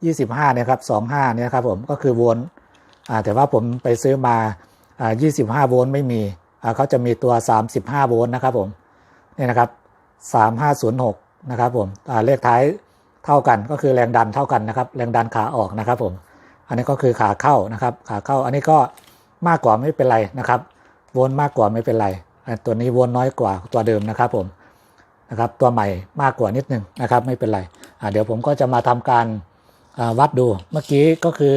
25เนี่ยครับ25เนี่ยครับผมก็คือโวลต์แต่ว่าผมไปซื้อมาอ่า25โวลต์ไม่มีอ่าเขาจะมีตัว 35โวลต์นะครับผมนี่นะครับ3506นะครับผมอ่าเลขท้ายเท่ากันก็คือแรงดันเท่ากันนะครับ แรงดันขาออกนะครับผมอันนี้ก็คือขาเข้านะครับ ขาเข้าอันนี้ก็มากกว่าไม่เป็นไรนะครับโวลต์มากกว่าไม่เป็นไร ตัวนี้โวลต์น้อยกว่าตัวเดิมนะครับผมนะครับตัวใหม่มากกว่านิดนึงนะครับไม่เป็นไรเดี๋ยวผมก็จะมาทำการ วัดดูเมื่อกี้ก็คือ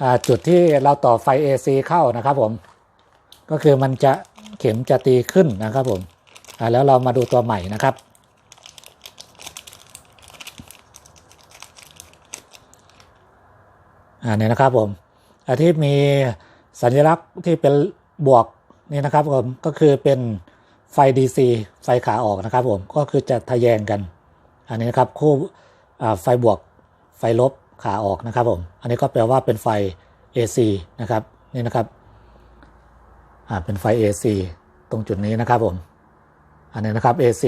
อจุดที่เราต่อไฟ AC เข้านะครับผมก็คือมันจะเข็มจะตีขึ้นนะครับผมแล้วเรามาดูตัวใหม่นะครับอ่าเนี่ยนะครับผมอาที่มีสัญลักษณ์ที่เป็นบวกนี่นะครับผมก็คือเป็นไฟ DC ไฟขาออกนะครับผมก็คือจะทะแยงกัน อันนี้นะครับคู่ไฟบวก ไฟลบขาออกนะครับผมอันนี้ก็แปลว่าเป็นไฟ AC นะครับนี่นะครับอ่าเป็นไฟ AC ตรงจุดนี้นะครับผมอันนี้นะครับ AC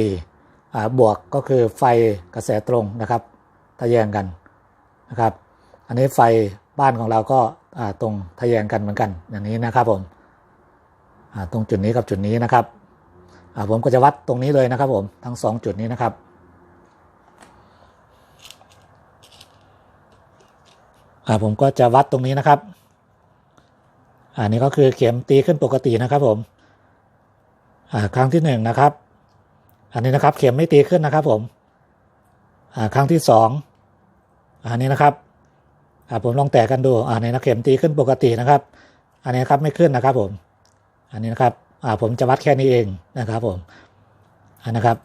อ่าบวกก็คือไฟกระแสตรงนะครับทะแยงกันนะครับ อันนี้ไฟบ้านของเราก็อ่าตรงทะแยงกันเหมือนกันอย่างนี้นะครับผมอ่าตรงจุดนี้กับจุดนี้นะครับอ่าผมก็จะวัดตรงนี้เลยนะครับผมทั้งสองจุดนี้นะครับ อ่าผมก็จะวัดตรงนี้นะครับ อันนี้ก็คือเข็มตีขึ้นปกตินะครับผมอ่าครั้งที่หนึ่งนะครับ อันนี้นะครับเข็มไม่ตีขึ้นนะครับผมอ่าครั้งที่สองอันนี้นะครับอ่าผมลองแตะกันดูอ่าในนะเข็มตีขึ้นปกตินะครับ อันนี้นะครับไม่ขึ้นนะครับผม อันนี้นะครับอ่าผมจะวัดแค่นี้เองนะครับผมอันนะครับ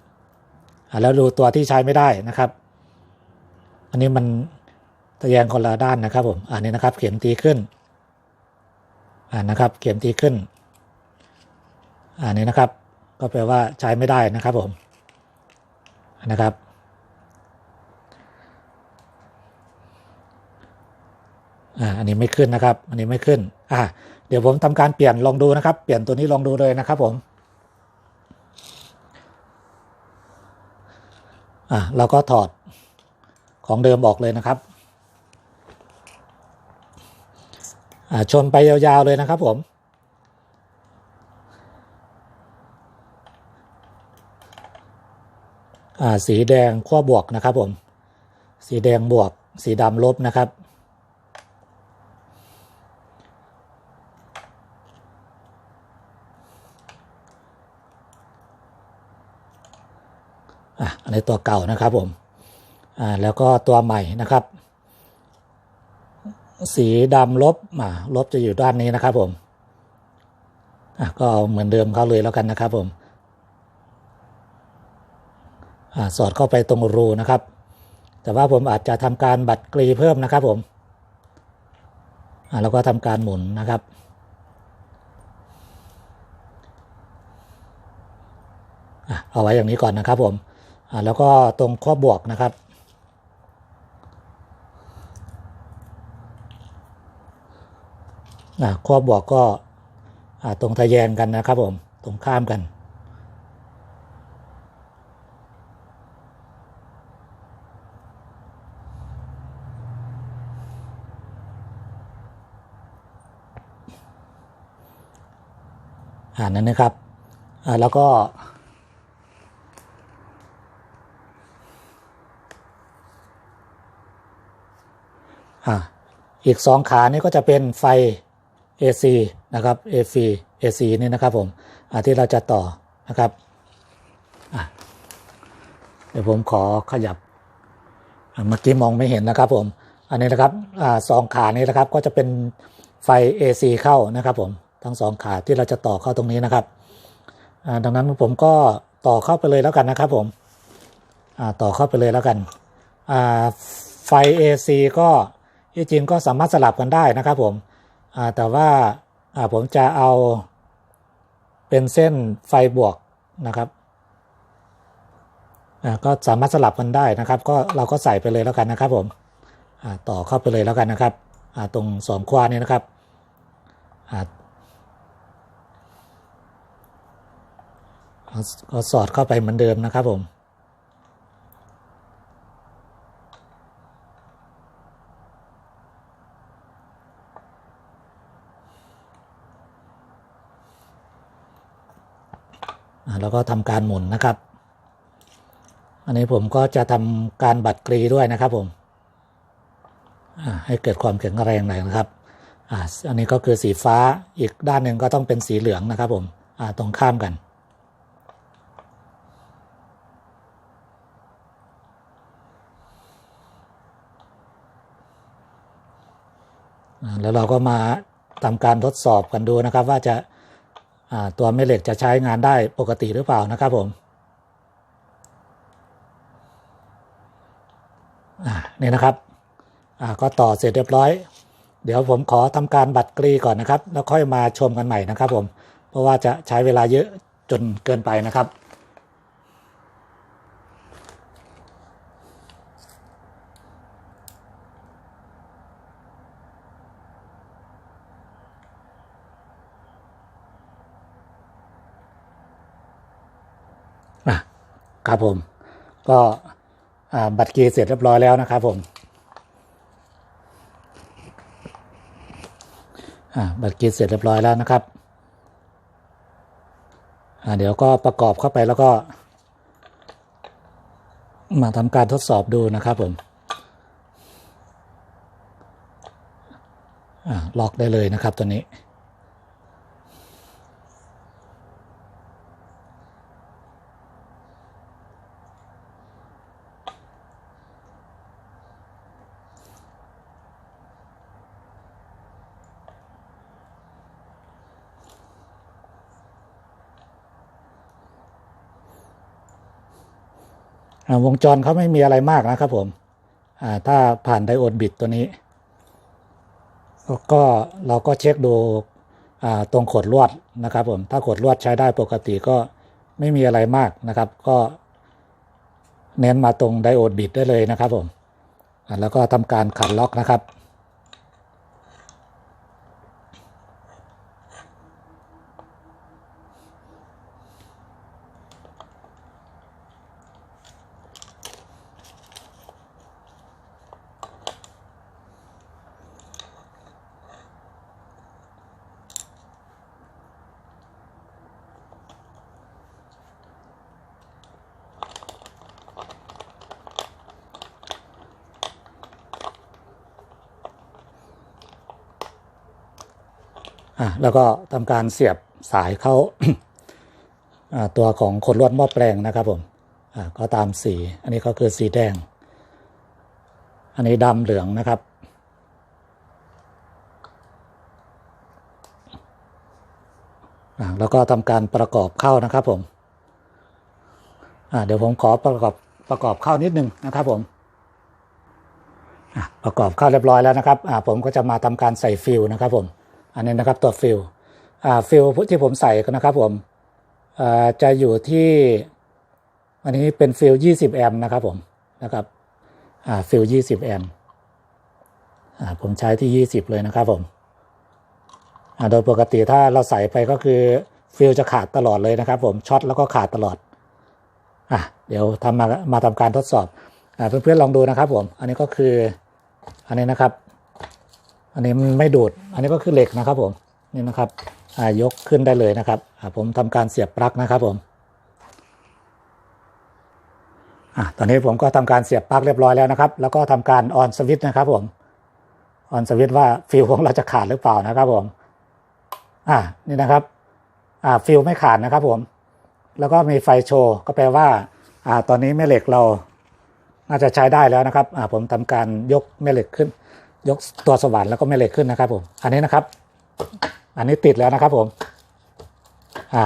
อ่าแล้วดูตัวที่ใช้ไม่ได้นะครับ อันนี้มัน ทะแยงคนละด้านนะครับผมอันนี้นะครับ เข็มตีขึ้นอ่านะครับ เข็มตีขึ้นอันนี้นะครับ ก็แปลว่าใช้ไม่ได้นะครับผมนะครับอ่าอันนี้ไม่ขึ้นนะครับ อันนี้ไม่ขึ้นอ่าเดี๋ยวผมทำการเปลี่ยนลองดูนะครับ เปลี่ยนตัวนี้ลองดูเลยนะครับผมอ่าเราก็ถอดของเดิมออกเลยนะครับ อ่า ชนไปยาวๆเลยนะครับผมสีแดงขั้วบวกนะครับผม สีแดงบวก สีดำลบนะครับ อันนี้ตัวเก่านะครับผม แล้วก็ตัวใหม่นะครับ สีดำลบอ่าลบจะอยู่ด้านนี้นะครับผมอะก็เอาเหมือนเดิมเขาเลยแล้วกันนะครับผมอ่าสอดเข้าไปตรงรูนะครับ แต่ว่าผมอาจจะทำการบัดกรีเพิ่มนะครับผมอ่าแล้วก็ทำการหมุนนะครับอะเอาไว้อย่างนี้ก่อนนะครับผมอ่าแล้วก็ตรงข้อบวกนะครับ อ่าข้อกก็ตรงทะแยงกันนะครับผม ตรงข้ามกัน อ่านั้นนะครับแล้วก็อ่าอีกสองขานี่ก็จะเป็นไฟ AC นะครับ AC AC นี่นะครับผมที่เราจะต่อนะครับเดี๋ยวผมขอขยับเมื่อกี้มองไม่เห็นนะครับผม อันนี้นะครับอสองขานี้นะครับก็จะเป็นไฟ AC เข้านะครับผมทั้งสองขาที่เราจะต่อเข้าตรงนี้นะครับดังนั้นผมก็ต่อเข้าไปเลยแล้วกันนะครับผมต่อเข้าไปเลยแล้วกันไฟ AC ก็ที่จริงก็สามารถสลับกันได้นะครับผม แต่ว่าผมจะเอาเป็นเส้นไฟบวกนะครับก็สามารถสลับกันได้นะครับ ก็เราก็ใส่ไปเลยแล้วกันนะครับผมต่อเข้าไปเลยแล้วกันนะครับตรงสองควานี้นะครับก็สอดเข้าไปเหมือนเดิมนะครับผม แล้วก็ทำการหมุนนะครับ อันนี้ผมก็จะทำการบัดกรีด้วยนะครับผมให้เกิดความแข็งแรงหน่อยนะครับอันนี้ก็คือสีฟ้าอีกด้านหนึ่งก็ต้องเป็นสีเหลืองนะครับผมตรงข้ามกันแล้วเราก็มาทำการทดสอบกันดูนะครับ ว่าจะ ตัวแม่เหล็กจะใช้งานได้ปกติหรือเปล่านะครับผมนี่นะครับก็ต่อเสร็จเรียบร้อย เดี๋ยวผมขอทำการบัดกรีก่อนนะครับ แล้วค่อยมาชมกันใหม่นะครับผม เพราะว่าจะใช้เวลาเยอะจนเกินไปนะครับ ครับผม ก็บัตรกีเสร็จเรียบร้อยแล้วนะครับผมบัตรกีเสร็จเรียบร้อยแล้วนะครับเดี๋ยวก็ประกอบเข้าไปแล้วก็ มาทำการทดสอบดูนะครับผมล็อกได้เลยนะครับตัวนี้ วงจรเขาไม่มีอะไรมากนะครับผมถ้าผ่านไดโอดบิตตัวนี้ ก็เราก็เช็คดูตรงขดลวดนะครับผม ถ้าขดลวดใช้ได้ปกติก็ไม่มีอะไรมากนะครับ ก็เน้นมาตรงไดโอดบิตได้เลยนะครับผม แล้วก็ทำการขัดล็อกนะครับ แล้วก็ทำการเสียบสายเข้าตัวของขดลวดหม้อแปลงนะครับผมก็ตามสี อันนี้ก็คือสีแดง อันนี้ดำเหลืองนะครับ แล้วก็ทำการประกอบเข้านะครับผมเดี๋ยวผมขอประกอบประกอบเข้านิดนึงนะครับผมประกอบเข้าเรียบร้อยแล้วนะครับผมก็จะมาทำการใส่ฟิลนะครับผม อันนี้นะครับตัวฟิลฟิลที่ผมใส่นะครับผมจะอยู่ที่ อันนี้เป็นฟิล20 แอมป์นะครับผมนะครับฟิล20 แอมป์อ่าผมใช้ที่ 20 เลยนะครับผมโดยปกติถ้าเราใส่ไปก็คือฟิลจะขาดตลอดเลยนะครับผมช็อตแล้วก็ขาดตลอดอะเดี๋ยวทำมามาทำการทดสอบอเพื่อนๆลองดูนะครับผม อันนี้ก็คืออันนี้นะครับ อันนี้มันไม่ดูด อันนี้ก็คือเหล็กนะครับผมนี่นะครับอ่ายกขึ้นได้เลยนะครับอ่าผมทำการเสียบปลั๊กนะครับผมอะตอนนี้ผมก็ทำการเสียบปลั๊กเรียบร้อยแล้วนะครับ แล้วก็ทำการออนสวิตช์นะครับผมออนสวิตช์ว่าฟิลของเราจะขาดหรือเปล่านะครับผมอ่านี่นะครับอ่าฟิลไม่ขาดนะครับผม แล้วก็มีไฟโชว์ก็แปลว่าอ่าตอนนี้แม่เหล็กเราน่าจะใช้ได้แล้วนะครับอ่าผมทำการยกแม่เหล็กขึ้น ยกตัวสว่านแล้วก็แม่เหล็กขึ้นนะครับ ผม อันนี้นะครับ อันนี้ติดแล้วนะครับผม อ่า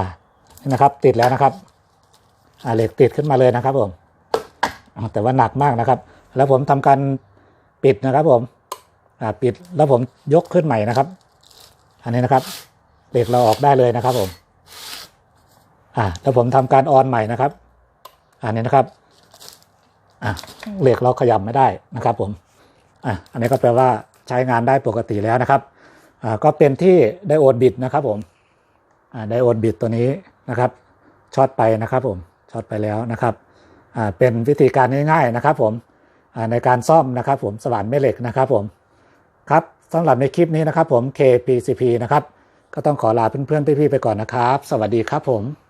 นี่นะครับ ติดแล้วนะครับ อ่าเหล็กติดขึ้นมาเลยนะครับ ผมแต่ว่าหนักมากนะครับ แล้วผมทำการปิดนะครับ ผม อ่า ปิดแล้วผมยกขึ้นใหม่นะครับ อันนี้นะครับเหล็กเราออกได้เลยนะครับ ผม อ่า แล้วผมทำการออนใหม่นะครับ อันนี้นะครับ อะเหล็กเราขยับไม่ได้นะครับ ผม อะอันนี้ก็แปลว่าใช้งานได้ปกติแล้วนะครับอ่าก็เป็นที่ไดโอดบิดนะครับผมอ่าไดโอดบิดตัวนี้นะครับช็อตไปนะครับผมช็อตไปแล้วนะครับอ่าเป็นวิธีการง่ายๆนะครับผมอ่าในการซ่อมนะครับผมสว่านแม่เหล็กนะครับผมครับสำหรับในคลิปนี้นะครับผม KPCP นะครับก็ต้องขอลาเพื่อนๆพี่ๆไปก่อนนะครับ สวัสดีครับผม